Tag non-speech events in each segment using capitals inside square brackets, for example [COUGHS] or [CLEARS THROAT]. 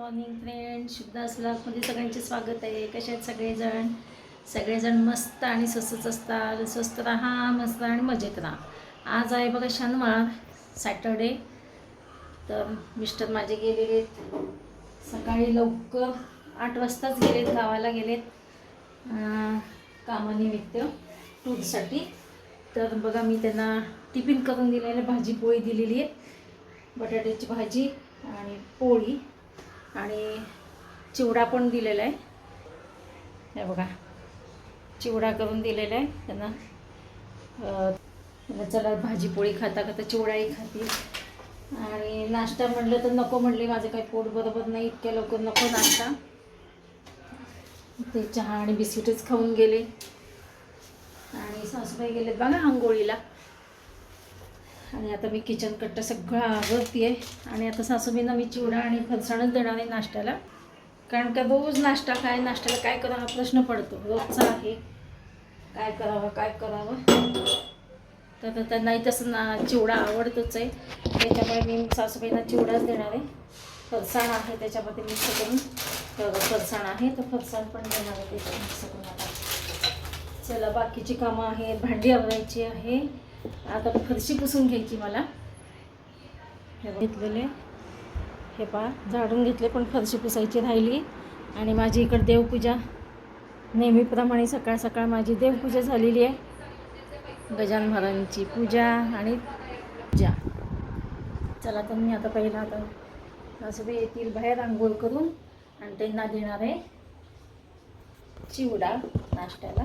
Morning friend शुभदास ब्लॉगमध्ये सगळ्यांचे स्वागत आहे. कसे आहेत सगळेजण? सगळेजण मस्त आणि स्वस्तच असतात. स्वस्त राहा मस्त आणि मजेत राहा. आज आहे बघा शनिवार सॅटर्डे. तर मिस्टर माझे गेलेले आहेत. सकाळी लवकर आठ वाजताच गेलेत गावाला गेलेत. कामानिमित्त टूरसाठी. तर बघा मी त्यांना टिफिन करून दिलेलं भाजी पोळी दिलेली आहे. बटाट्याची भाजी आणि पोळी. आणि चिवडा पण दिलेला आहे. हे बघा. चिवडा करून दिलेला आहे त्यांना. चला भाजीपोळी खाता खाता चिवडाही खाती आणि नाश्ता म्हटलं तर नको म्हणले माझं काही पोट बरोबर नाही इतक्या लवकर नको नाश्ता. ते चहा आणि बिस्किटच खाऊन गेले. आणि सासूबाई गेलेत बघा आंघोळीला. आणि आता मी किचन कट्टा सगळं आवडते आहे आणि आता सासूबाईंना मी चिवडा आणि फरसाणच देणार आहे नाश्त्याला. कारण का रोज नाश्ता काय नाश्त्याला काय करावा हा प्रश्न पडतो. रोजचा आहे. काय करावं काय करावं? तर आता त्यांनाही तसं ना चिवडा आवडतोच आहे. त्याच्यामुळे मी सासूबाईंना चिवडाच देणार आहे. फरसाण आहे त्याच्यामध्ये मिक्स करून. तर फरसाण आहे तर फरसाण पण देणार आहे त्याच्यात मिक्स करून आता. चला बाकीची कामं आहेत. भांडी आवरायची आहे. आता फरशी पुसून घ्यायची मला. हे घेतलेले. हे पा झाडून घेतले पण फरशी पुसायची राहिली. आणि माझी इकडे देवपूजा. नेहमीप्रमाणे सकाळ सकाळ माझी देवपूजा झालेली आहे. गजान महाराजांची पूजा आणि पूजा. चला तर मी आता पहिला आता सासूबाई येतील बाहेर आंघोळ करून. आणि त्यांना देणार आहे चिवडा नाश्त्याला.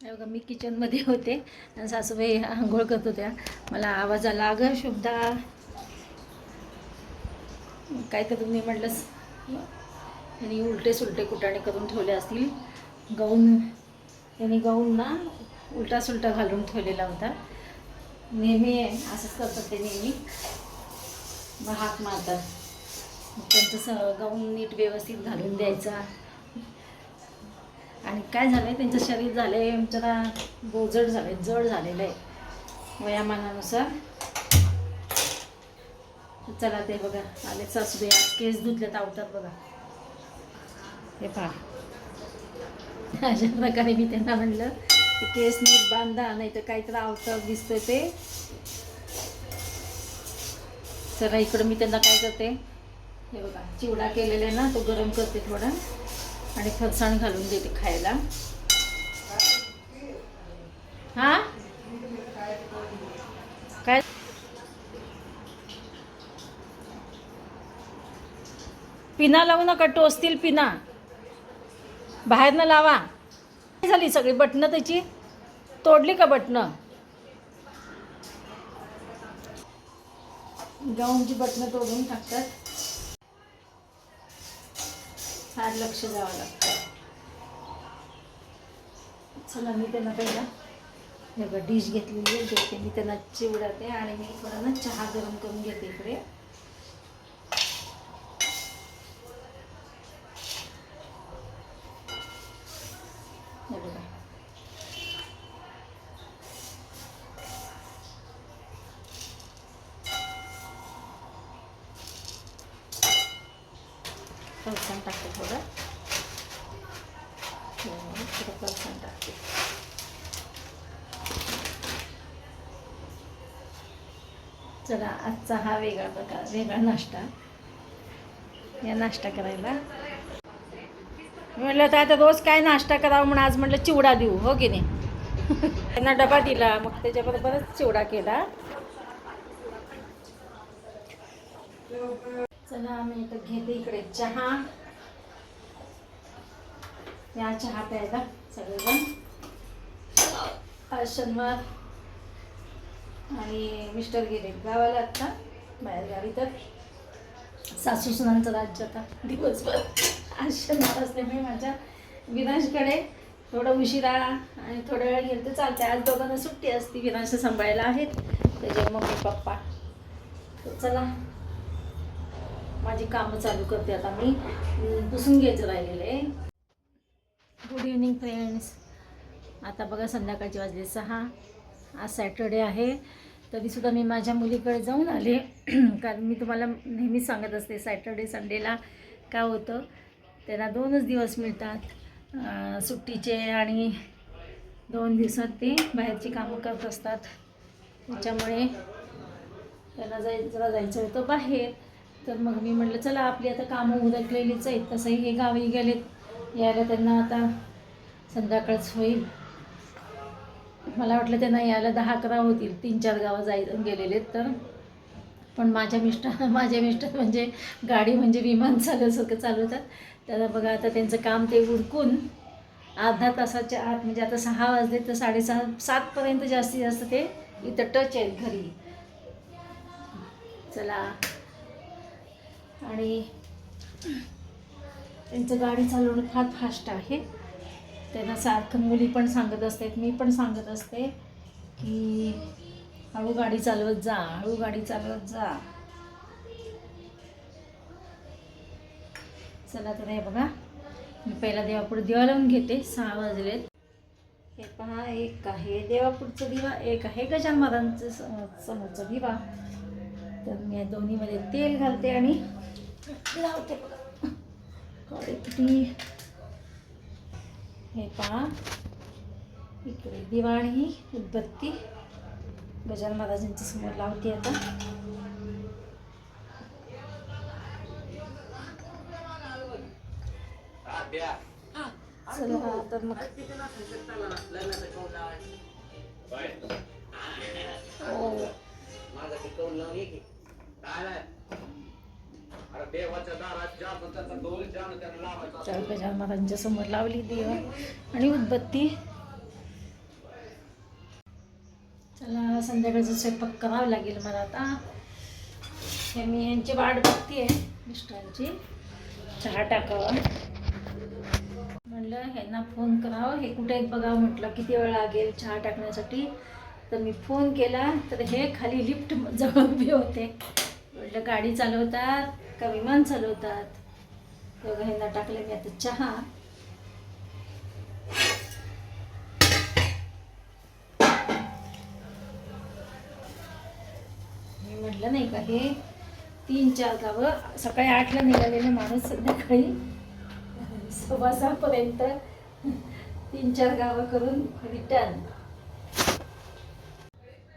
बघा मी किचनमध्ये [LAUGHS] होते. आणि सासूबाई आंघोळ करत होत्या. मला आवाज आला अगं शुभदा. काय तर तुम्ही म्हटलंस. त्यांनी उलटे सुलटे कुटाणे करून ठेवले असतील. गाऊन त्यांनी गाऊन ना उलटा सुलटा घालून ठेवलेला होता. नेहमी असंच करतात ते नेहमी. मग हात मारतात. त्यांचं स गाऊन नीट व्यवस्थित घालून द्यायचा. आणि काय झालं आहे त्यांचं शरीर झालं आहे जरा बोजड झालं जड झालेलं आहे. वयामानानुसार चला ते बघा आले सासूबाई आज केस धुतल्यात आवडतात बघा. हे पहा. अशा प्रकारे मी त्यांना म्हणलं की केस नीट बांधा नाही तर काहीतरी आवतं दिसतं ते. चला इकडं मी त्यांना काय करते हे बघा चिवडा केलेला आहे ना तो गरम करते थोडा. आणि फरसाण घालून देते खायला. हा? काय? पिना लावू नका टोचतील पिना. बाहेरनं लावा. काय झाली सगळी बटणं त्याची? तोडली का बटणं? गाऊनची बटणं तोडून टाकतात. फार लक्ष द्यावं लागतं. चला मी त्यांना पहिला हे बघा डिश घेतलेली आहे. मी त्यांना चिवडाते आणि मी थोडा ना चहा गरम करून घेते इकडे हे बघा फरसाण टाकते थोडं हो, थोडं फरसाण टाकते चला आजचा हा वेगळा प्रकार वेगळा नाश्ता. या नाश्ता करायला. म्हटलं तर आता रोज काय नाश्ता करावा म्हणून आज म्हटलं चिवडा देऊ हो की नाही? त्यांना डबा दिला मग त्याच्याबरोबरच चिवडा केला. चला मी आता घेते इकडे चहा. या चहा प्यायला सगळेजण. शनिवार. आणि मिस्टर गेले गावाला आत्ता बाहेर गावी तर. सासू सुनांचं राज्य आता दिवसभर. आज शनिवार असल्यामुळे माझ्या विनाशकडे थोडं उशिरा आणि थोड्या वेळ गेलं तर चालते आज दोघांना सुट्टी असते विनाश सांभाळायला आहेत. त्याचे मम्मी पप्पा. तर चला. माझी कामं चालू करते आता मी. पुसून घ्यायचं राहिलेलं आहे. गुड इव्हनिंग फ्रेंड्स आता बघा संध्याकाळची वाजले सहा. आज सॅटर्डे आहे. तरीसुद्धा मी माझ्या मुलीकडे जाऊन आले. [CLEARS THROAT] कारण मी तुम्हाला नेहमीच सांगत असते सॅटर्डे संडेला काय होतं? त्यांना दोनच दिवस मिळतात सुट्टीचे आणि दोन दिवसात ते बाहेरची कामं करत असतात. त्याच्यामुळे त्यांना जाय जरा जायचं होतं बाहेर. तर मग मी म्हटलं चला आपली आता कामं उदकलेलीच आहेत. तसंही हे गावी गेलेत. यायला त्यांना आता संध्याकाळच होईल. मला वाटलं त्यांना यायला दहा अकरा होतील तीन चार गावं जाय गेलेले तर. पण माझ्या मिस्टर [LAUGHS] माझ्या मिस्टर म्हणजे गाडी म्हणजे विमान चालवसारखं चालवतात. तर बघा आता त्यांचं काम ते उरकून अर्धा तासाच्या आत म्हणजे आता सहा वाजले तर साडेसहा सातपर्यंत जास्तीत जास्त ते इथं टच आहेत घरी. चला. आणि त्यांचं गाडी चालवणं फार फास्ट आहे. त्यांना सारखं मुली पण सांगत असतात मी पण सांगत असते की हळू गाडी चालवत जा हळू गाडी चालवत जा. चला तर हे बघा मी पहिला देवापुढे दिवा लावून घेते सहा वाजलेत. हे पहा एक आहे देवापूरचं दिवा एक आहे गजान महाराजांचं स- समोरचा दिवा. तर मी या दोन्हीमध्ये तेल घालते आणि लावते बघा. किती हे पहा. इकडे दिवाण ही उदबत्ती. गजान महाराजांच्या समोर लावते आता. चला तर मग. हो. चार गजान महाराजांच्या समोर लावली दिवा. आणि उदबत्ती. चला संध्याकाळचा स्वयंपाक करावा लागेल मला आता. हे मी यांची वाट बघते आहे मिस्टरांची. चहा टाकावा. म्हणलं ह्यांना फोन करावं. हे कुठे आहेत बघावं म्हटलं किती वेळ लागेल चहा टाकण्यासाठी. तर मी फोन केला तर हे खाली लिफ्ट जवळ उभे होते. म्हटलं गाडी चालवतात. का विमान चालवतात. तेव्हा ह्यांना टाकलं मी आता चहा. मी म्हटलं नाही का हे तीन चार गावं सकाळी आठला निघालेले माणूस संध्याकाळी सव्वा सहापर्यंत तीन चार गावं करून रिटर्न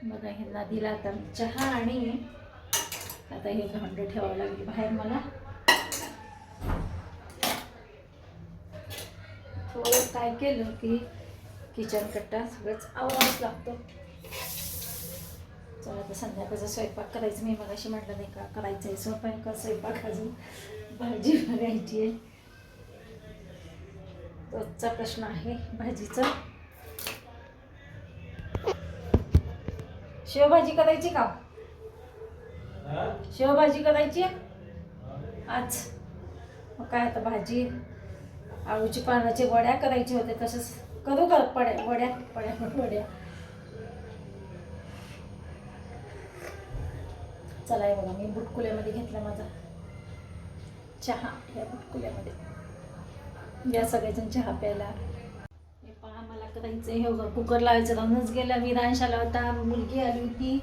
बघा ह्यांना दिला आता चहा आणि आता हे भांडं ठेवावं लागेल. बाहेर मला. थोडं काय केलं की किचन कट्टा सगळंच आवाज लागतो. चला आता संध्याकाळचा स्वयंपाक करायचं. मी मगाशी म्हटलं नाही का करायचं आहे. स्वयंपाक स्वयंपाक अजून? भाजी बघायची आहे. रोजचा प्रश्न आहे भाजीचा. शेवभाजी करायची का? शेवभाजी करायची? आहे? आज. मग काय आता भाजी आळूची पानाची वड्या करायची होते तसंच करू का पड्या वड्या पड्या वड्या. चला हे बघा मी बुटकुल्यामध्ये घेतला माझा चहा या बुटकुल्यामध्ये. या सगळेजण चहा प्यायला. हे पहा मला करायचं हे बघा कुकर लावायचं राहूनच गेला विरांश आला होता मुलगी आली होती.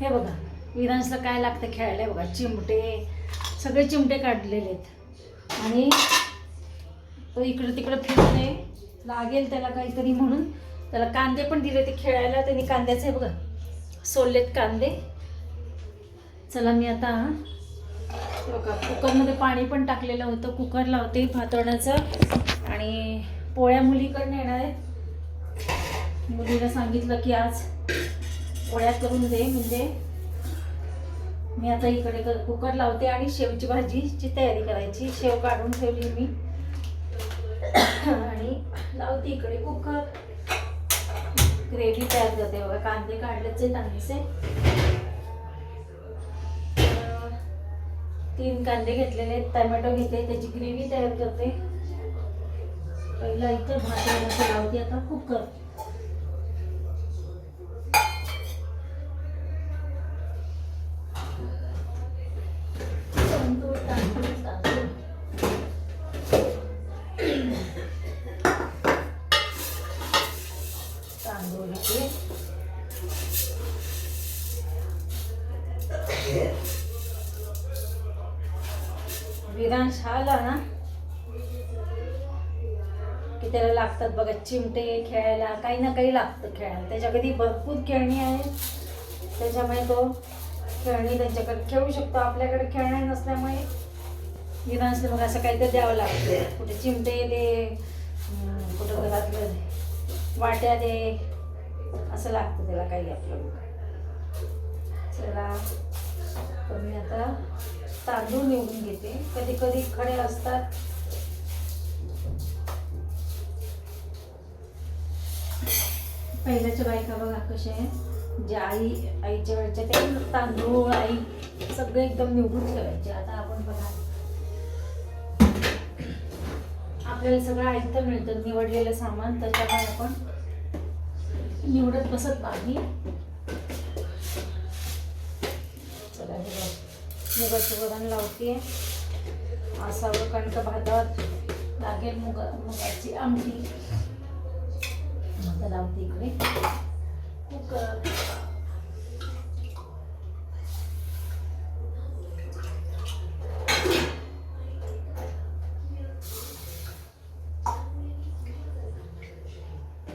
हे बघा विधानसला काय लागतं खेळायला? बघा चिमटे. सगळे चिमटे काढलेले आहेत. आणि तो इकडं तिकडं फिरते लागेल त्याला काहीतरी म्हणून. त्याला कांदे पण दिले ते खेळायला. त्यांनी कांद्याचे आहे बघा सोललेत कांदे. चला मी आता बघा कुकरमध्ये पाणी पण टाकलेलं होतं. कुकर लावते भातवण्याचं आणि पोळ्या मुलीकडनं येणार आहेत. मुलीला सांगितलं की आज पोळ्या करून दे म्हणजे मी आता इकडे कुकर लावते आणि शेवची भाजीची तयारी करायची. शेव काढून ठेवली मी. [COUGHS] आणि लावते इकडे कुकर. ग्रेव्ही तयार करते बघा. कांदे काढलेच आहेत तीन कांदे घेतलेले आहेत. टमॅटो घेते त्याची ग्रेव्ही तयार करते. पहिला इथे भात लावते आता कुकर. की त्याला लागतात बघा चिमटे खेळायला काही ना काही लागतं खेळायला. त्याच्या कधी भरपूर खेळणी आहेत. त्याच्यामुळे तो खेळणी त्यांच्याकडे खेळू शकतो. आपल्याकडे खेळणे नसल्यामुळे विधानसभा मग असं काहीतरी द्यावं लागतं. कुठे चिमटे दे कुठं घरातलं वाट्या दे असं लागतं त्याला काही आपलं चला तर मी आता तांदूळ निवडून घेते. कधी कधी खडे असतात. पहिल्याच्या बायका बघा कशा आहे ज्या आई आईच्या वेळच्या ते तांदूळ आई सगळे एकदम निवडून ठेवायचे. आता आपण बघा. आपल्याला सगळं ऐकतं मिळतं. निवडलेलं सामान त्याच्यामुळे आपण निवडत बसत नाही. चला हे बघ. मुगाचं वरण लावते असावं कणक भातात लागेल मुगा मुगाची आमटी. आता लावते इकडे कुकर.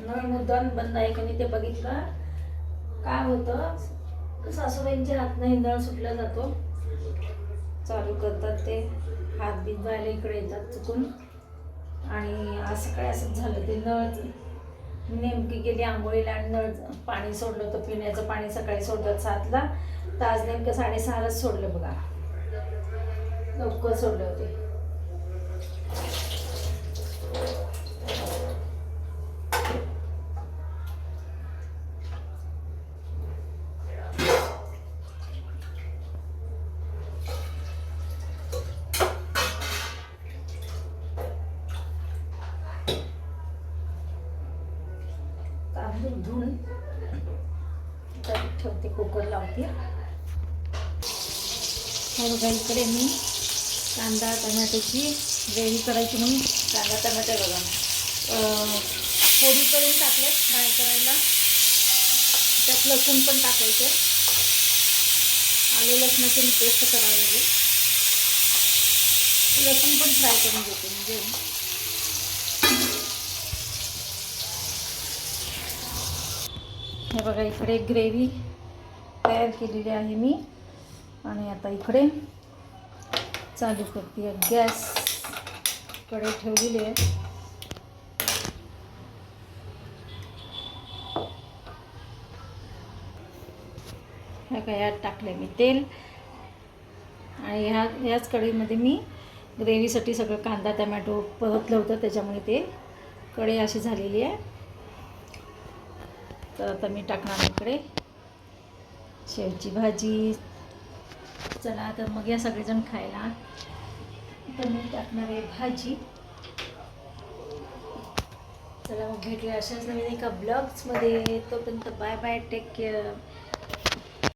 नवीन मुद्दाम बंद आहे का ते बघितलं. काय होतं? सासूबाईंच्या हातनं नळ सुटला जातो. चालू करतात ते. हात बीत जायला इकडे येतात चुकून. आणि असं काय असंच झालं ते नळ. नेमकी गेली आंघोळीला आणि नळ पाणी सोडलं होतं पिण्याचं पाणी सकाळी सोडलं सातला. तर आज नेमकं साडेसहालाच सोडलं बघा. लवकर सोडले होते तांदूळ धुवून त्यात ठेवते कुकर लावते. हे बघा इकडे मी कांदा टमाट्याची ग्रेव्ही करायची म्हणून कांदा टमाटे बघा. अं, फोडी करून टाकले फ्राय करायला. त्यात लसूण पण टाकायचं. आले लसणाची पेस्ट करावं लागेल. लसूण पण फ्राय करून घेते म्हणजे हे बघा इकडे ग्रेव्ही तयार केलेली आहे मी. आणि आता इकडे चालू करते. गॅसकडे ठेवलेली आहे. ह्या काय यात टाकले मी तेल. आणि ह्या ह्याच कढईमध्ये मी ग्रेव्हीसाठी सगळं कांदा टमॅटो परतलं होतं त्याच्यामुळे ते कढई अशी झालेली आहे. तर आता मी टाकणार इकडे. शेवची भाजी. चला तर मग या सगळेजण खायला. तर मी टाकणार आहे भाजी. चला मग भेटूया अशाच नवीन एका ब्लॉग्समध्ये तोपर्यंत बाय बाय टेक केअर